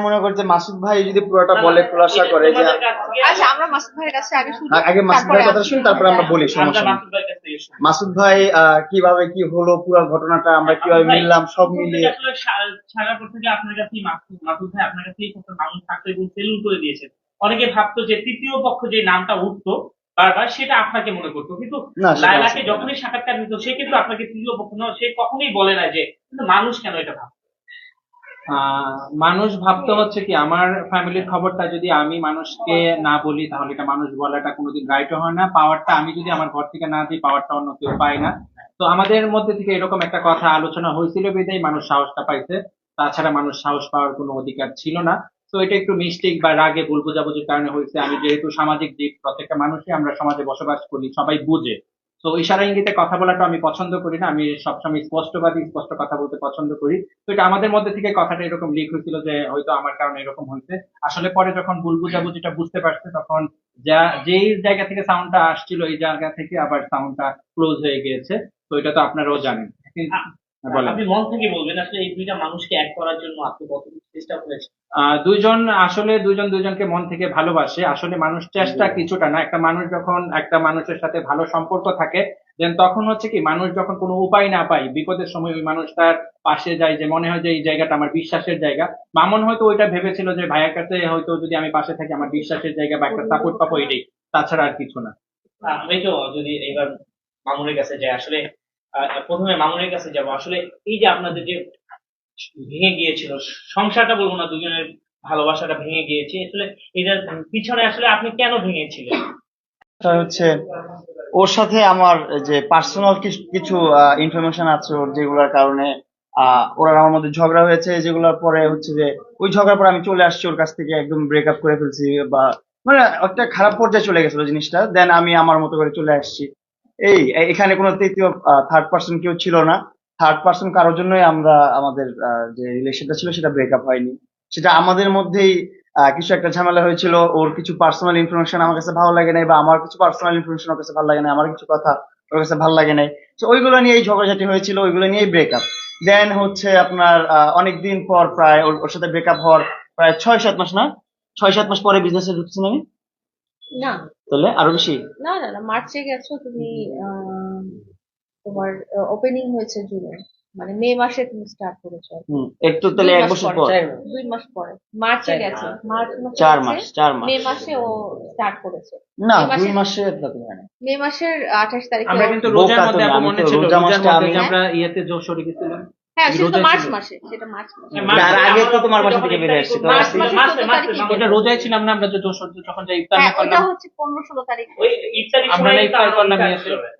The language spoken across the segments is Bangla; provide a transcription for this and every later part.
আমি মনে করি যে মাসুদ ভাই যদি পুরোটা বলে খোলাসা করে যে কাছ আচ্ছা আমরা মাসুদ ভাইয়ের কাছে আগে শুনি আগে মাসুদ ভাইয়ের কথা শুনি তারপরে আমরা বলি সমস্যা মাসুদ ভাইয়ের কাছ শুনি। মাসুদ ভাই কীভাবে কি হলো পুরো ঘটনাটা আমরা কীভাবে মিললাম সব প্রথম মিলিয়ে থেকে আসলে সা- ছাড়ার পর আপনার কাছেই মাসুদ মাসুদ ভাই আপনার কাছেই একটা মানুষ থাকতো এবং সেলুন করে দিয়েছেন। অনেকে ভাবতো যে তৃতীয় পক্ষ যে নামটা উঠতো বারবার সেটা আপনাকে মনে করতো। কিন্তু লায়লাকে যখনই সাক্ষাৎকার নিত সে কিন্তু আপনাকে তৃতীয় পক্ষ নয় সে কখনোই বলে না যে কিন্তু মানুষ কেন এটা ভাব আহ, মানুষ ভাবতে হচ্ছে কি, আমার ফ্যামিলির খবরটা যদি আমি মানুষকে না বলি, তাহলে এটা মানুষ বলাটা কোনোদিন রাইট হয় না। পাওয়ারটা আমি যদি আমার ঘর থেকে না দিই পাওয়ারটা অন্য কেউ পায় না। তো আমাদের মধ্যে থেকে এরকম একটা কথা আলোচনা হয়েছিল বিধায় মানুষ সাহসটা পাইছে। তাছাড়া মানুষ সাহস পাওয়ার কোনো অধিকার ছিল না। তো এটা একটু মিস্টেক বা রাগে ভুল বোঝাবুঝির কারণে হয়েছে। আমি যেহেতু সামাজিক দিক, প্রত্যেকটা মানুষই আমরা সমাজে বসবাস করি, সবাই বুঝে। তো ইশারা ইঙ্গিতে কথা বলাটা আমি পছন্দ করি না। আমি সবসময় স্পষ্টবাদী, স্পষ্ট কথা বলতে পছন্দ করি। তো এটা আমাদের মধ্যে থেকে কথাটা এরকম লিক হয়েছিল যে, হয়তো আমার কারণে এরকম হয়েছে। আসলে পরে যখন ভুল বুঝাবুঝিটা বুঝতে পারছে, তখন যা, যেই জায়গা থেকে সাউন্ডটা আসছিল, এই জায়গা থেকে আবার সাউন্ডটা ক্লোজ হয়ে গিয়েছে। তো এটা তো আপনারাও জানেন। আপনি মন থেকে বলবেন আসলে এই দুইটা মানুষকে এক করার জন্য আপনি কতটুকু চেষ্টা করেছেন? দুইজন আসলে দুইজন দুইজনকে মন থেকে ভালোবাসে। আসলে মানুষ চেষ্টা কিছুটা না। একটা মানুষ যখন একটা মানুষের সাথে ভালো সম্পর্ক থাকে দেন তখন হচ্ছে কি মানুষ যখন কোনো উপায় না পায় বিপদের সময় ওই মানুষটার পাশে যায় যে মনে হয় যে এই জায়গাটা আমার বিশ্বাসের জায়গা। মামন হয়তো ওইটা ভেবেছিল যে ভাইয়ের কাছে হয়তো যদি আমি পাশে থাকি আমার বিশ্বাসের জায়গা বা একটা সাপোর্ট পাবো এটাই। তাছাড়া আর কিছু না। আমি তো যদি এবার মামুনের কাছে যাই আসলে প্রথমে মামুনের কাছে যাব। আসলে এই যে আপনাদের যে ভেঙে গিয়েছিল, সংসারটা বলব না, দুজনের ভালোবাসাটা ভেঙে গিয়েছে, আসলে এটার পিছনে আসলে আপনি কেন ভেঙেছিলেন? হচ্ছে, ওর সাথে আমার যে পার্সোনাল কিছু ইনফরমেশন আছে ওর যেগুলোর কারণে ওর আমার মধ্যে ঝগড়া হয়েছে, যেগুলোর পরে হচ্ছে যে, ওই ঝগড়ার পরে আমি চলে আসছি ওর কাছ থেকে, একদম ব্রেকআপ করে ফেলছি বা মানে একটা খারাপ পর্যায়ে চলে গেছিল জিনিসটা দেন আমি আমার মতো করে চলে আসছি। এই এখানে কোনো তৃতীয় থার্ড পার্সন কেউ ছিল না। থার্ড পার্সন কারোর জন্যই আমরা আমাদের যে রিলেশনটা ছিল সেটা ব্রেকআপ হয়নি। সেটা আমাদের মধ্যেই কিছু একটা ঝামেলা হয়েছিল। ওর কিছু পার্সোনাল ইনফরমেশন আমার কাছে ভালো লাগে নাই বা আমার কিছু পার্সোনাল ইনফরমেশন ওর কাছে ভালো লাগে নাই, আমার কিছু কথা ওর কাছে ভালো লাগে নাই। তো ওইগুলো নিয়েই ঝগড়াঝাটি হয়েছিল, ওইগুলো নিয়েই ব্রেকআপ দেন হচ্ছে আপনার অনেক দিন পর প্রায় ওর ওর সাথে ব্রেকআপ হওয়ার প্রায় ছয় সাত মাস না? ছয় সাত মাস পরে বিজনেসে ঢুকছেন আমি। না। তাহলে আরও বেশি? না না না মার্চে গেছো তুমি আহ, তোমার ওপেনিং হয়েছে জুনে। মানে মে মাসে তুমি স্টার্ট করেছ। হুম একটু তাহলে এক বছর পর দুই মাস পরে। মার্চে গেছে। মার্চ মাসে চার মাস চার মাস। মে মাসে ও স্টার্ট করেছে। না মাসে- দুই মাসে হয় মে মাসের আঠাশ তারিখে আমরা কিন্তু রোজার মধ্যে মনে ছিল রোজার মধ্যে আমরা ইয়েতে জোর সরে গেছিলাম। হ্যাঁ সেটা তো মার্চ মাসে সেটা মার্চ মাসে। তার আগে তো তোমার বাসা থেকে বেরিয়ে আসছি, মার্চ মাসে মার্চে, চোদ্দ মার্চে, তারিখে মার্চে। ওটা রোজায় ছিলাম না আমরা যে জোর সরে যখন যাই ইফতার ওটা হচ্ছে পনেরো ষোলো তারিখ। ওই ইফতারির আমরা ইফতার করলাম ইফতার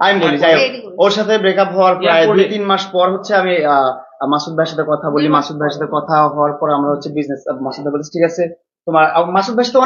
আমি বলি যাই। ওর সাথে ব্রেকআপ হওয়ার প্রায় দুই তিন মাস পর হচ্ছে আমি আহ, মাসুদ ভাইয়ের সাথে কথা বলি মাসুদ ভাইয়ের সাথে কথা হওয়ার পর আমরা হচ্ছে বিজনেস মাসুদ ভাই বলছে ঠিক আছে তোমার মাসুদ ভাই তো